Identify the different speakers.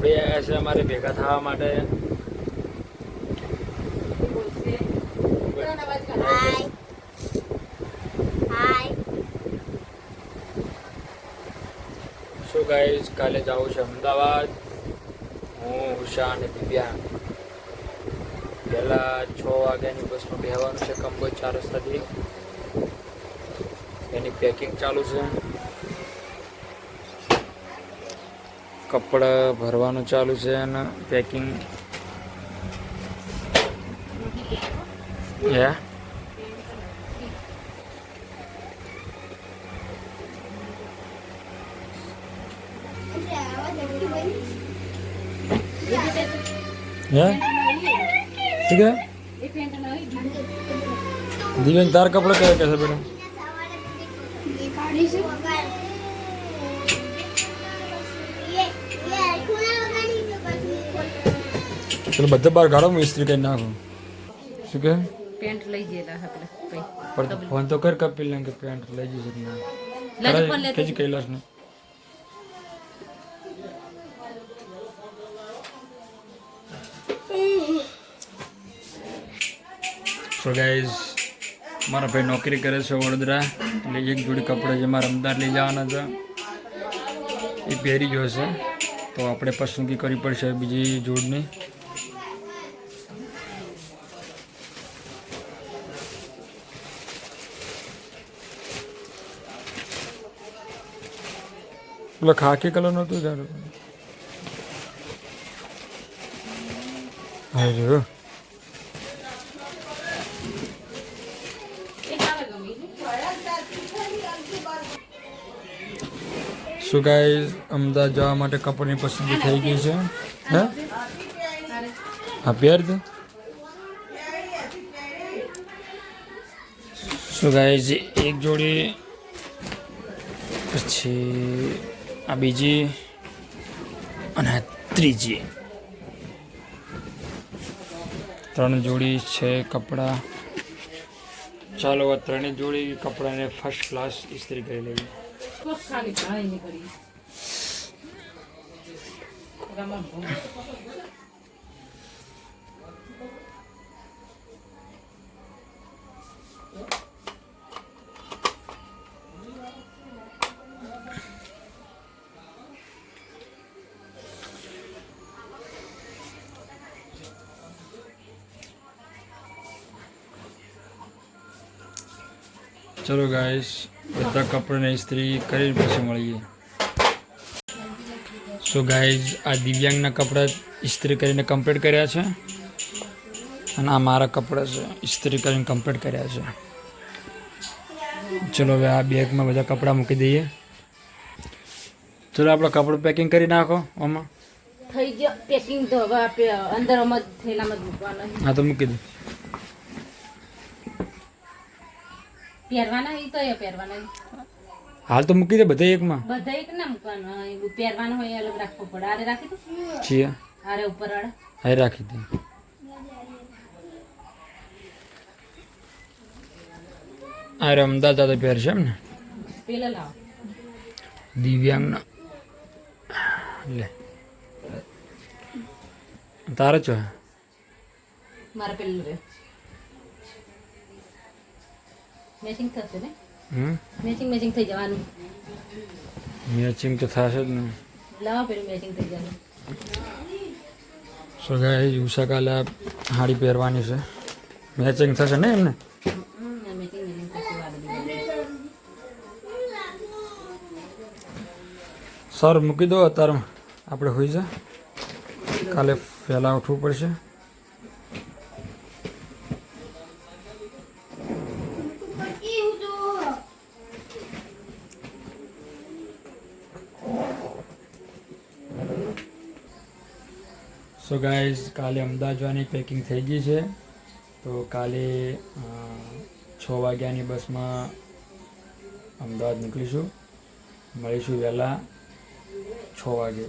Speaker 1: છે અમારે ભેગા થવા માટે. શું ગાઈઝ કાલે જાઉં છે અમદાવાદ. હું, ઉષા અને દિવ્યા. પહેલા છ વાગ્યાની બસમાં બેહવાનું છે કંબોજ ચાર રસ્તાથી. એની પેકિંગ ચાલુ છે. કપડાં ભરવાનું ચાલુ છે અને પેકિંગ હે? હે? દિવ્યાંગ તાર કપડા કયા કહેશે બેટા? ચલો બધા બાર ગાળો હું ઇસ્ત્રી કરી નાખું. શું કે?
Speaker 2: પેન્ટ લઈ ગયેલા હતા
Speaker 1: પણ ફોન તો કર કપિલ ને કે પેન્ટ લઈ જશે ના.
Speaker 2: લઈ પણ લેતો
Speaker 1: કેજી કૈલાસ ને સો ગાઈઝ મારા ભાઈ નોકરી કરે છે વડોદરા. એટલે એક જોડી કપડાં જે મારા અમદાવાદ લઈ જવાના હતા એ પહેરી જોશે તો આપણે પસંદગી કરવી પડશે બીજી જોડની. પેલો ખાખી કલર નહોતું હતું જાડો હાજો શું ગાય અમદાવાદ જવા માટે કપડની પસંદગી થઈ ગઈ છે. હે? હા, પહેર દે. શું ગાય એક જોડી પછી આ બીજી અને ત્રીજી. ત્રણ જોડી છે કપડાં. ચાલો, આ ત્રણેય જોડી કપડાને ફર્સ્ટ ક્લાસ ઇસ્ત્રી કરી લઈએ. ચલો ગાઈસ બધા કપડાને ઇસ્ત્રી કરી પછી મળીએ. સો ગાઈઝ આ દિવ્યાંગના કપડાં ઇસ્ત્રી કરીને કમ્પ્લીટ કર્યા છે. અને આ મારા કપડાં છે ઇસ્ત્રી કરીને કમ્પ્લીટ કર્યા છે. ચલો હવે આ બેગમાં બધા કપડાં મૂકી દઈએ. ચલો આપણે કપડું પેકિંગ કરી નાખો આમાં
Speaker 2: થઈ ગયો પેકિંગ તો હવે આપે અંદર થેલામાં મૂકવાના
Speaker 1: હા તો મૂકી દે.
Speaker 2: પહેરવાના એ તો એ પહેરવાના
Speaker 1: હાલ તો મૂકી દે બધા એકમાં.
Speaker 2: બધા એક ના મૂકવાનો પહેરવાનો હોય અલગ રાખવો પડે. આરે રાખી દો.
Speaker 1: છીએ.
Speaker 2: આરે ઉપર આડે.
Speaker 1: રાખી દે. અરે અમદાવાદ દાદા પહેર છે એમ ને?
Speaker 2: પેલા લાવો.
Speaker 1: દિવ્યાંગના. લે. તારે છો?
Speaker 2: મારા પેલું રે મેચિંગ થશે ને?
Speaker 1: હમ?
Speaker 2: મેચિંગ મેચિંગ થઈ જવાનું.
Speaker 1: મેચિંગ તો થશે જ ને.
Speaker 2: લાવો પેલું મેચિંગ થઈ જવાનું.
Speaker 1: સો ગાઈઝ ઉષા કાલે સાડી પહેરવાની છે. મેચિંગ થશે ને એમને? સારું મૂકી દો અત્યારે. આપણે હોઈ જા કાલે પહેલાં ઉઠવું પડશે. સો ગાઈઝ કાલે અમદાવાદ જવાની પેકિંગ થઈ ગઈ છે. તો કાલે છ વાગ્યાની બસમાં અમદાવાદ નીકળીશું. મળીશું વહેલા છ વાગે.